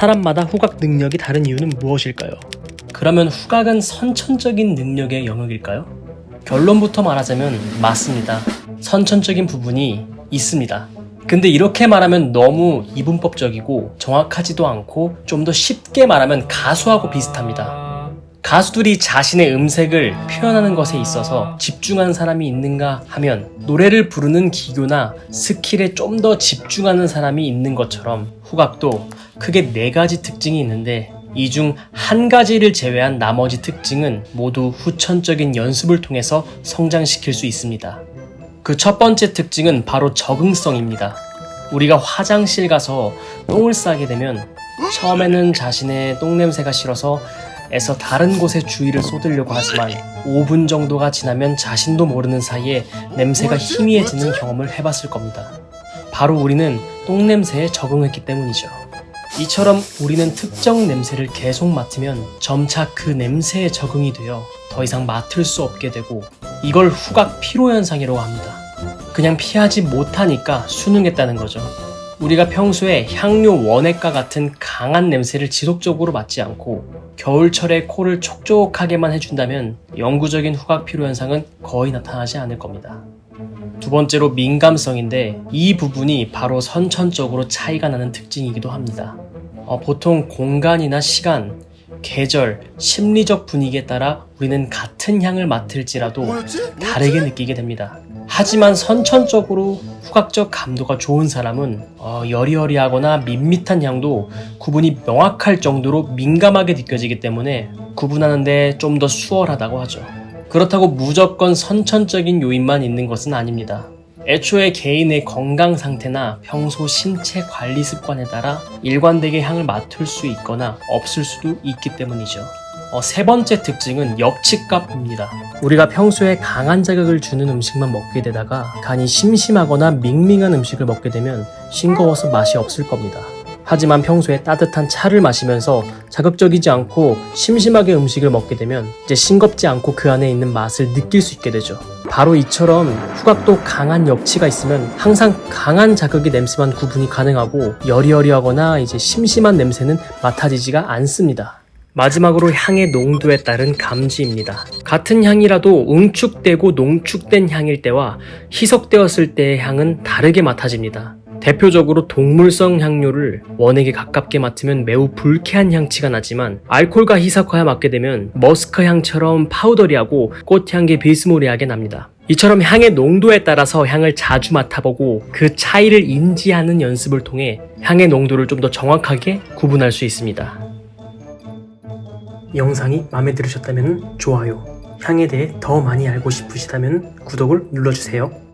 사람마다 후각 능력이 다른 이유는 무엇일까요? 그러면 후각은 선천적인 능력의 영역일까요? 결론부터 말하자면 맞습니다. 선천적인 부분이 있습니다. 근데 이렇게 말하면 너무 이분법적이고 정확하지도 않고 좀 더 쉽게 말하면 가수하고 비슷합니다. 가수들이 자신의 음색을 표현하는 것에 있어서 집중한 사람이 있는가 하면 노래를 부르는 기교나 스킬에 좀 더 집중하는 사람이 있는 것처럼 후각도 크게 네 가지 특징이 있는데 이 중 한 가지를 제외한 나머지 특징은 모두 후천적인 연습을 통해서 성장시킬 수 있습니다. 그 첫 번째 특징은 바로 적응성입니다. 우리가 화장실 가서 똥을 싸게 되면 처음에는 자신의 똥 냄새가 싫어서 애써 다른 곳에 주의를 쏟으려고 하지만 5분 정도가 지나면 자신도 모르는 사이에 냄새가 희미해지는 경험을 해봤을 겁니다. 바로 우리는 똥 냄새에 적응했기 때문이죠. 이처럼 우리는 특정 냄새를 계속 맡으면 점차 그 냄새에 적응이 되어 더 이상 맡을 수 없게 되고 이걸 후각 피로 현상이라고 합니다. 그냥 피하지 못하니까 수능했다는 거죠. 우리가 평소에 향료 원액과 같은 강한 냄새를 지속적으로 맡지 않고 겨울철에 코를 촉촉하게만 해준다면 영구적인 후각 피로 현상은 거의 나타나지 않을 겁니다. 두 번째로 민감성인데 이 부분이 바로 선천적으로 차이가 나는 특징이기도 합니다. 어, 보통 공간이나 시간, 계절, 심리적 분위기에 따라 우리는 같은 향을 맡을지라도 다르게 느끼게 됩니다. 하지만 선천적으로 후각적 감도가 좋은 사람은 어, 여리여리하거나 밋밋한 향도 구분이 명확할 정도로 민감하게 느껴지기 때문에 구분하는데 좀 더 수월하다고 하죠. 그렇다고 무조건 선천적인 요인만 있는 것은 아닙니다. 애초에 개인의 건강 상태나 평소 신체 관리 습관에 따라 일관되게 향을 맡을 수 있거나 없을 수도 있기 때문이죠. 어, 세 번째 특징은 엽칙감입니다. 우리가 평소에 강한 자극을 주는 음식만 먹게 되다가 간이 심심하거나 밍밍한 음식을 먹게 되면 싱거워서 맛이 없을 겁니다. 하지만 평소에 따뜻한 차를 마시면서 자극적이지 않고 심심하게 음식을 먹게 되면 이제 싱겁지 않고 그 안에 있는 맛을 느낄 수 있게 되죠. 바로 이처럼 후각도 강한 엽치가 있으면 항상 강한 자극의 냄새만 구분이 가능하고 여리여리하거나 이제 심심한 냄새는 맡아지지가 않습니다. 마지막으로 향의 농도에 따른 감지입니다. 같은 향이라도 응축되고 농축된 향일 때와 희석되었을 때의 향은 다르게 맡아집니다. 대표적으로 동물성 향료를 원액에 가깝게 맡으면 매우 불쾌한 향취가 나지만 알코올과 희석하여 맡게 되면 머스크 향처럼 파우더리하고 꽃향기 비스무리하게 납니다. 이처럼 향의 농도에 따라서 향을 자주 맡아보고 그 차이를 인지하는 연습을 통해 향의 농도를 좀 더 정확하게 구분할 수 있습니다. 영상이 마음에 들으셨다면 좋아요, 향에 대해 더 많이 알고 싶으시다면 구독을 눌러주세요.